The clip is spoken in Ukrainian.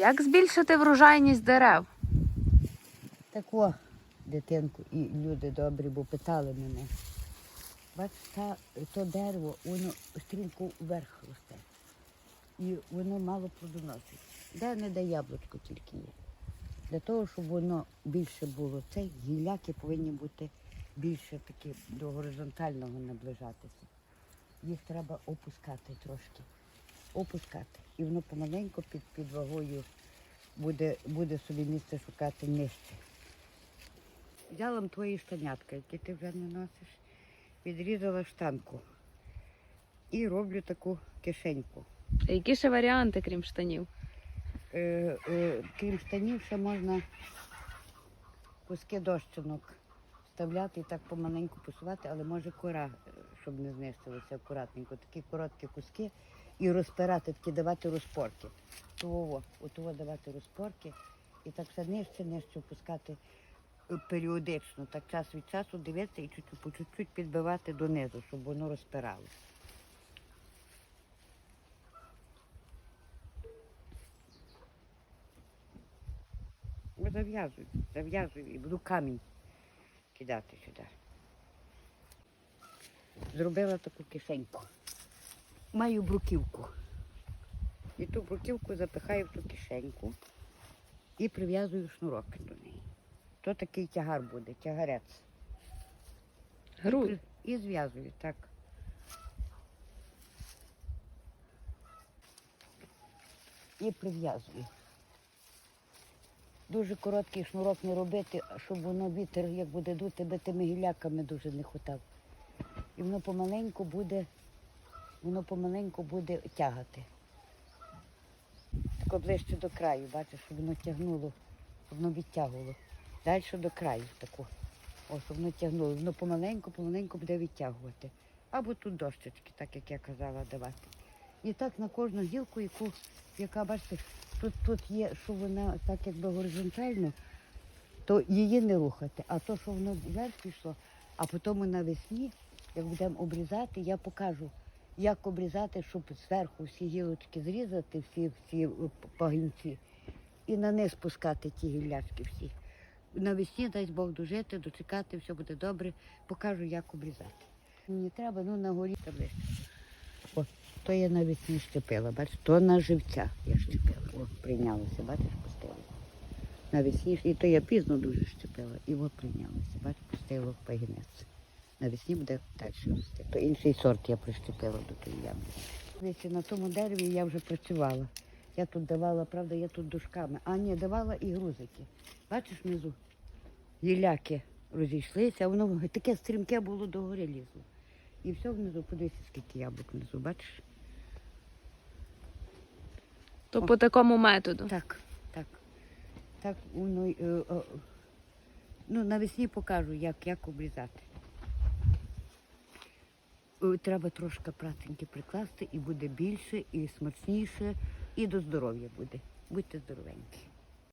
Як збільшити врожайність дерев? Так о, дитинку, і люди добрі, бо питали мене. Бач, та, то дерево, воно стрімко вверх росте. І воно мало плодоносить. Де не де яблучко тільки є. Для того, щоб воно більше було, це гілляки повинні бути більше такі до горизонтального наближатися. Їх треба опускати трошки. Опускати. І воно помаленьку під, під вагою буде, буде собі місце шукати нижче. Взяла твої штанятка, які ти вже не носиш, відрізала штанку і роблю таку кишеньку. А Які ще варіанти, крім штанів? Е, е, крім штанів, ще можна куски дощинок вставляти і так помаленьку посувати, але може кора, щоб не знищилося акуратненько. Такі короткі куски і розпирати, такі давати розпорки. Того, отого давати розпорки і так все нижче, нижче опускати е, періодично, так час від часу дивитися і чуть-чуть, по чуть-чуть підбивати донизу, щоб воно розпиралося. Ну, зав'язуй, зав'язуй і буду камінь кидати сюди. Зробила таку кишеньку. Маю бруківку. І ту бруківку запихаю в ту кишеньку і прив'язую шнурок до неї. То такий тягар буде, тягарець. Грудь. І зв'язую так. І прив'язую. Дуже короткий шнурок не робити, щоб воно вітер, як буде дути, би тими гіляками дуже не хутав. І воно помаленьку буде, воно помаленьку буде тягати. Тако ближче до краю, бачиш, щоб воно тягнуло, щоб воно відтягувало. Далі до краю таку. О, щоб воно тягнуло. Воно помаленьку, помаленьку буде відтягувати. Або тут дощечки, так як я казала, давати. І так на кожну гілку, яку, яка, бачите, тут, тут є, що вона так якби горизонтально, то її не рухати. А то, що воно вверх пішло, а потім навесні, як будемо обрізати, я покажу, як обрізати, щоб зверху всі гілочки зрізати, всі, всі пагінці, і на низ спускати ті гіллячки всі. Навесні дасть Бог дожити, дочекати, все буде добре. Покажу, як обрізати. Мені треба, ну на горі таблиця. О, то я навесні щепила, бачиш, то на живця я щепила. О, прийнялося, бачиш, пустила. Навесні, і то я пізно дуже щепила, і от прийнялося, бачиш, пустило пагінець. Навесні буде далі рости. То інший сорт я прищепила до тієї. Дивіться, на тому дереві я вже працювала. Я тут давала, правда, я тут дужками. А ні, давала і грузики. Бачиш внизу? Гіляки розійшлися, а воно таке стрімке було до гори лізло. І все внизу, подивися, скільки яблук внизу, бачиш? То по такому методу. Так, так. Так, воно, е, ну, навесні покажу, як, як обрізати. Е, Треба трошки праценьки прикласти і буде більше, і смачніше, і до здоров'я буде. Будьте здоровенькі.